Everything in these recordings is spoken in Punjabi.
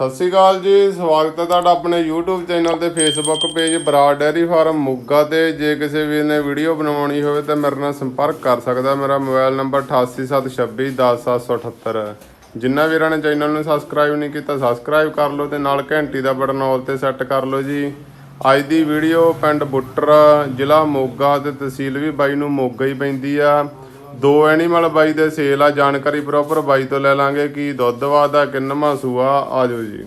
ਸਤਿ ਸ਼੍ਰੀ ਅਕਾਲ ਜੀ, ਸਵਾਗਤ ਹੈ ਤੁਹਾਡਾ ਆਪਣੇ YouTube ਚੈਨਲ ਤੇ Facebook page Brar dairy farm Moga ਤੇ। ਜੇ ਕਿਸੇ ਵੀਰ ਨੇ ਵੀਡੀਓ ਬਣਾਉਣੀ ਹੋਵੇ ਤਾਂ ਮੇਰੇ ਨਾਲ ਸੰਪਰਕ ਕਰ ਸਕਦਾ। ਮੇਰਾ ਮੋਬਾਈਲ ਨੰਬਰ 8876210778 ਜਿੰਨਾ ਜਿਨ੍ਹਾਂ ਵੀਰਾਂ ਨੇ ਚੈਨਲ ਨੂੰ ਸਬਸਕ੍ਰਾਈਬ ਨਹੀਂ ਕੀਤਾ ਸਬਸਕ੍ਰਾਈਬ ਕਰ ਲਓ ਤੇ ਨਾਲ ਘੰਟੀ ਦਾ ਬਟਨ ਆਲ ਤੇ ਸੈੱਟ ਕਰ ਲਓ ਜੀ। ਅੱਜ ਦੀ ਵੀਡੀਓ ਪਿੰਡ ਬੁੱਟਰ, ਜ਼ਿਲ੍ਹਾ ਮੋਗਾ ਤੇ ਤਹਿਸੀਲ ਵੀ ਬਾਈ ਨੂੰ ਮੋਗਾ ਹੀ ਪੈਂਦੀ ਆ। ਦੋ ਐਨੀਮਲ ਬਾਈ ਦੇ ਸੇਲ ਆ ਜਾਣਕਾਰੀ ਪ੍ਰੋਪਰ ਬਾਈ ਤੋਂ ਲੈ ਲਾਂਗੇ ਕੀ ਦੁੱਧ ਵਾਦਾ ਕਿੰਨਵਾਂ ਸੂਆ ਆਜੋ ਜੀ।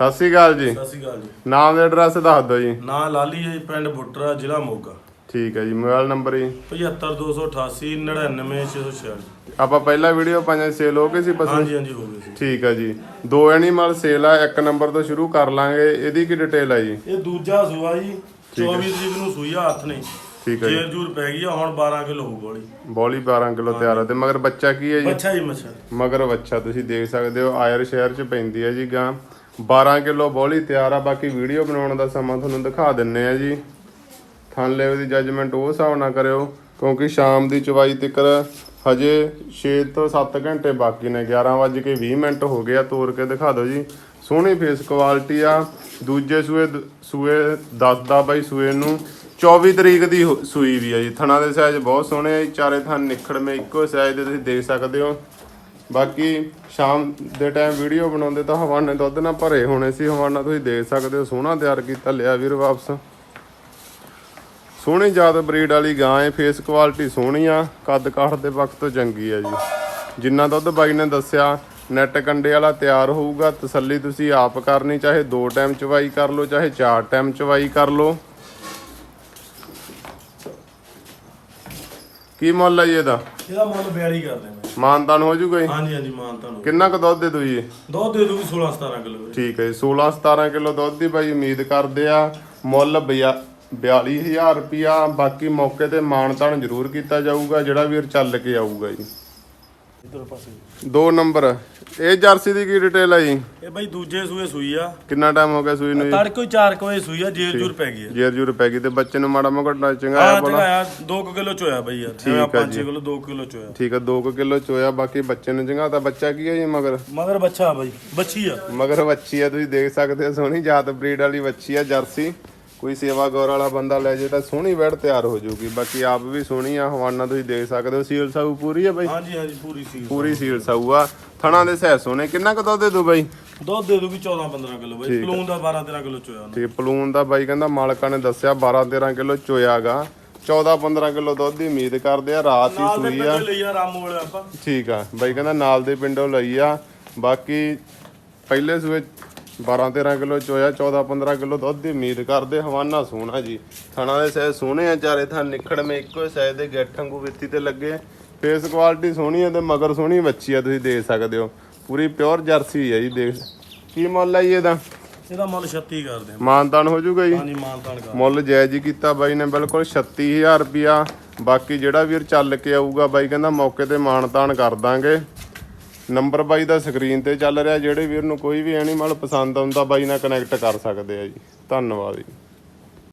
ਸਤਿ ਸ਼੍ਰੀ ਅਕਾਲ ਜੀ। ਸਤਿ ਸ਼੍ਰੀ ਅਕਾਲ ਜੀ। ਨਾਮ ਤੇ ਐਡਰੈਸ ਦੱਸ ਦਿਓ ਜੀ। ਨਾਂ ਲਾਲੀ ਹੈ ਜੀ, ਪਿੰਡ ਬੁੱਟਰਾ ਜ਼ਿਲ੍ਹਾ ਮੋਗਾ। ਠੀਕ ਹੈ ਜੀ ਮੋਬਾਈਲ ਨੰਬਰ ਜੀ। 75288 99646 ਆਪਾਂ ਪਹਿਲਾ ਵੀਡੀਓ ਪਾਇਆ ਸੇਲ ਹੋ ਗਈ ਸੀ ਪਸ਼ੂ? ਹਾਂਜੀ ਹਾਂਜੀ ਹੋ ਗਏ ਸੀ। ਠੀਕ ਹੈ ਜੀ। ਦੋ ਐਨੀਮਲ ਸੇਲ ਆ ਇੱਕ ਨੰਬਰ ਤੋਂ ਸ਼ੁਰੂ ਕਰ ਲਾਂਗੇ। ਇਹਦੀ ਕੀ ਡਿਟੇਲ ਹੈ ਜੀ? ਇਹ ਦੂਜਾ ਸੂਆ ਜੀ 24 ਤਰੀਕ ਨੂੰ ਸੂਈ ਆ ਹੱਥ ਨਹੀਂ। ਠੀਕ ਹੈ ਜੀ ਜੇਰ ਜੂਰ ਪੈ ਗਈ ਆ ਹੁਣ 12 ਕਿਲੋ ਹੋਊ ਗੋਲੀ ਬੋਲੀ 12 ਕਿਲੋ ਤਿਆਰ ਹੈ ਤੇ ਮਗਰ ਬੱਚਾ ਕੀ ਹੈ ਜੀ? ਬੱਚਾ ਜੀ ਮੱਛਾ ਮਗਰ ਬੱਚਾ ਤੁਸੀਂ ਦੇਖ ਸਕਦੇ ਹੋ ਆਇਰ ਸ਼ਹਿਰ ਚ ਪੈਂਦੀ ਹੈ ਜੀ ਗਾਂ। 12 ਕਿਲੋ ਬੋਲੀ ਤਿਆਰ ਆ। ਬਾਕੀ ਵੀਡੀਓ ਬਣਾਉਣ ਦਾ ਸਮਾਂ ਤੁਹਾਨੂੰ ਦਿਖਾ ਦਿੰਨੇ ਆ ਜੀ। ਥਣ ਲੈਵਲ ਦੀ ਜੱਜਮੈਂਟ ਉਹ ਹਿਸਾਬ ਨਾਲ ਕਰਿਓ ਕਿਉਂਕਿ ਸ਼ਾਮ ਦੀ ਚਵਾਈ ਤੱਕ ਹਜੇ 6 ਤੋਂ 7 ਘੰਟੇ ਬਾਕੀ ਨੇ। 11 ਵੱਜ ਕੇ 20 ਮਿੰਟ ਹੋ ਗਏ ਆ ਤੋੜ ਕੇ ਦਿਖਾ ਦਿਓ ਜੀ। ਸੋਹਣੀ ਫੇਸ ਕੁਆਲਿਟੀ ਆ। ਦੂਜੇ ਸੂਏ ਦ- ਸੂਏ ਦੱਸਦਾ ਬਾਈ ਸੂਏ ਨੂੰ 24 ਤਰੀਕ ਦੀ ਹੋ- ਸੂਈ ਵੀ ਆ ਜੀ। ਥਣਾ ਦੇ ਸਾਈਜ਼ ਬਹੁਤ ਸੋਹਣੇ ਆ ਜੀ। ਚਾਰੇ ਥਣ ਨਿਖੜਵੇਂ ਇੱਕੋ ਸਾਈਜ਼ ਦੇ ਤੁਸੀਂ ਦੇਖ ਸਕਦੇ ਹੋ। ਬਾਕੀ ਸ਼ਾਮ ਦੇ ਟਾਈਮ ਵੀਡੀਓ ਬਣਾਉਂਦੇ ਤਾਂ ਹਵਾਨੇ ਦੁੱਧ ਨਾਲ ਭਰੇ ਹੋਣੇ ਸੀ। ਹਵਾਨਾ ਤੁਸੀਂ ਦੇਖ ਸਕਦੇ ਹੋ। ਸੋਹਣਾ ਤਿਆਰ ਕੀਤਾ, ਲਿਆ ਵੀਰ ਵਾਪਸ। ਸੋਹਣੀ ਜਾਤ ਬਰੀਡ ਵਾਲੀ ਗਾਂ ਹੈ ਫੇਸ ਕੁਆਲਿਟੀ ਸੋਹਣੀ ਆ। ਕੱਦ ਕਾਠ ਦੇ ਵਕਤ ਤੋਂ ਚੰਗੀ ਆ ਜੀ। ਜਿੰਨਾ ਦੁੱਧ ਬਾਈ ਨੇ ਦੱਸਿਆ ਨੈਟ ਕੰਡੇ ਵਾਲਾ ਤਿਆਰ ਹੋਊਗਾ। ਤਸੱਲੀ ਤੁਸੀਂ ਆਪ ਕਰਨੀ, ਚਾਹੇ ਦੋ ਟਾਈਮ ਚਵਾਈ ਕਰ ਲਓ, ਚਾਹੇ ਚਾਰ ਟਾਈਮ ਚਵਾਈ ਕਰ ਲਓ। ਕੀ ਮੁੱਲ ਹੈ ਜੀ ਇਹਦਾ? ਇਹਦਾ ਮੁੱਲ 42 ਕਰਦੇ ਮੈਂ। ਮਾਨਤਾਨ ਹੋ ਜੂਗਾ ਜੀ? ਹਾਂਜੀ ਹਾਂਜੀ ਮਾਨ ਤੁਹਾਨੂੰ ਕਿੰਨਾ ਕੁ ਦੁੱਧ ਦੇ ਦੋ ਜੀ? ਦੁੱਧ ਦੇ ਦੂਗੀ 16 17 ਕਿਲੋ ਠੀਕ ਹੈ ਜੀ 16 17 ਕਿਲੋ ਦੁੱਧ ਦੀ ਬਾਈ ਉਮੀਦ ਕਰਦੇ ਆ ਮੁੱਲ 42000 ਰੁਪਿਆ ਬਾਕੀ ਮੌਕੇ ਤੇ ਮਾਨਤਾਨ ਜ਼ਰੂਰ ਕੀਤਾ ਜਾਊਗਾ ਜਿਹੜਾ ਵੀਰ ਚੱਲ ਕੇ ਆਊਗਾ ਜੀ। ਇਧਰ ਪਾਸੇ। ਦੋ ਨੰਬਰ। ਇਹ ਜਰਸੀ ਦੀ ਕੀ ਡਿਟੇਲ ਹੈ ਜੀ? ਇਹ ਬਾਈ ਦੂਜੇ ਸੂਏ ਸੂਈ ਆ। ਕਿੰਨਾ ਟਾਈਮ ਹੋ ਗਿਆ ਸੂਈ ਨੂੰ ਜੀ? ਤੜਕੇ 4 ਵਜੇ ਸੂਈ ਆ ਜੇਰ ਜੂਰ ਪੈ ਗਈ ਆ। ਜੇਰ ਜੂਰ ਪੈ ਗਈ ਤੇ ਬੱਚੇ ਨੂੰ ਮਾੜਾ ਮੋਟਾ ਚੰਗਾ ਹਾਂ ਆ ਬੜਾ ਚੰਗਾਇਆ 2 ਕਿਲੋ ਚੋਇਆ ਬਈ ਯਾਰ। ਜਿਵੇਂ ਠੀਕ ਆ 5 ਕਿਲੋ 2 ਕਿਲੋ ਚੋਇਆ। ਠੀਕ ਹੈ 2 ਕਿਲੋ ਚੋਇਆ ਬਾਕੀ ਬੱਚੇ ਨੂੰ ਚੰਗਾ ਤਾਂ ਬੱਚਾ ਕੀ ਹੈ ਜੀ ਮਗਰ? ਮਗਰ ਬੱਚਾ ਬਈ ਬੱਚੀ ਆ। ਮਗਰ ਵੱਛੀ ਆ ਤੁਸੀਂ ਦੇਖ ਸਕਦੇ ਹੋ ਸੋਹਣੀ ਜਾਤ ਬਰੀਡ ਵਾਲੀ ਵੱਛੀ ਆ ਜਰਸੀ। ਕੋਈ ਸੇਵਾ ਗੌਰ ਵਾਲਾ ਬੰਦਾ ਲੈ ਜੇ ਤਾਂ ਸੋਹਣੀ ਵੈੜ ਤਿਆਰ ਹੋ ਜਾਊਗੀ ਬਾਕੀ ਆਪ ਵੀ ਸੋਹਣੀ ਆ ਹਵਾਨਾ ਤੁਸੀਂ ਦੇਖ ਸਕਦੇ ਹੋ ਸੀਲ ਸਾਊ ਪੂਰੀ ਆ ਬਾਈ? ਹਾਂਜੀ ਹਾਂਜੀ ਪੂਰੀ ਸੀ ਪੂਰੀ ਸੀਲ ਸਾਊ ਆ। ਥਣਾ ਦੇ ਸਹਿ ਸੋਹਣੇ। ਕਿੰਨਾ ਕੁ ਦੁੱਧ ਦੇ ਦੂ ਬਾਈ? ਦੁੱਧ ਦੇ ਦੂਗੀ 14 15 ਕਿਲੋ ਬਈ। ਪਲੂਨ ਦਾ 12 13 ਕਿਲੋ ਚੋਇਆ ਤੇ ਪਲੂਨ ਦਾ ਬਾਈ ਕਹਿੰਦਾ ਮਾਲਕਾਂ ਨੇ ਦੱਸਿਆ 12 13 ਕਿਲੋ ਚੋਇਆਗਾ। 14 15 ਕਿਲੋ ਦੁੱਧ ਦੀ ਉਮੀਦ ਕਰਦੇ ਆ ਰਾਤ ਹੀ ਸੂਈ ਆ। ਪਿੰਡ ਲਈ ਆ ਰਾਮੂ ਵਾਲੇ ਆਪਾਂ। ਠੀਕ ਆ। ਬਾਈ ਕਹਿੰਦਾ ਨਾਲ ਦੇ ਪਿੰਡੋਂ ਲਈ ਆ। ਬਾਕੀ ਪਹਿਲੇ ਸੂਏ 12 13 ਕਿਲੋ ਚੋਇਆ 14 15 ਕਿਲੋ ਦੁੱਧ ਦੀ ਉਮੀਦ ਕਰਦੇ ਹਵਾਨਾ ਸੋਹਣਾ ਜੀ। ਥਣਾ ਦੇ ਸਾਈਜ਼ ਸੋਹਣੇ ਆ ਚਾਰੇ ਥਾਂ ਨਿਖੜ ਮੇ ਇੱਕੋ ਸਾਈਜ਼ ਦੇ ਗਿੱਠ ਵਾਂਗੂ ਵਿੱਥੀ ਤੇ ਲੱਗੇ। ਫੇਸ ਕੁਆਲਿਟੀ ਸੋਹਣੀ ਆ ਤੇ ਮਗਰ ਸੋਹਣੀ ਬੱਚੀ ਆ ਤੁਸੀਂ ਦੇਖ ਸਕਦੇ ਹੋ। ਪੂਰੀ ਪਿਓਰ ਜਰਸੀ ਆ ਜੀ ਦੇਖ। ਕੀ ਮੁੱਲ ਆ ਜੀ ਇਹਦਾ? ਇਹਦਾ ਮੁੱਲ 36 ਕਰਦੇ ਆ ਮਾਨਤਾਨ ਹੋ ਜਾਊਗਾ ਜੀ? ਹਾਂਜੀ ਮਾਨਤਾਨ ਕਰ। ਮੁੱਲ ਜਾਇਜ਼ ਹੀ ਕੀਤਾ ਬਾਈ ਨੇ ਬਿਲਕੁਲ 36000 ਰੁਪਿਆ ਬਾਕੀ ਜਿਹੜਾ ਵੀਰ ਚੱਲ ਕੇ ਆਊਗਾ ਬਾਈ ਕਹਿੰਦਾ ਮੌਕੇ ਤੇ ਮਾਨਤਾਨ ਕਰ ਦਾਂਗੇ। ਨੰਬਰ ਬਾਈ ਦਾ ਸਕਰੀਨ ਤੇ ਚੱਲ ਰਿਹਾ, ਜਿਹੜੇ ਵੀਰ ਨੂੰ ਕੋਈ ਵੀ ਐਨੀਮਲ ਪਸੰਦ ਆਉਂਦਾ, ਬਾਈ ਨਾਲ ਕਨੈਕਟ ਕਰ ਸਕਦੇ ਆ ਜੀ। ਧੰਨਵਾਦ ਜੀ।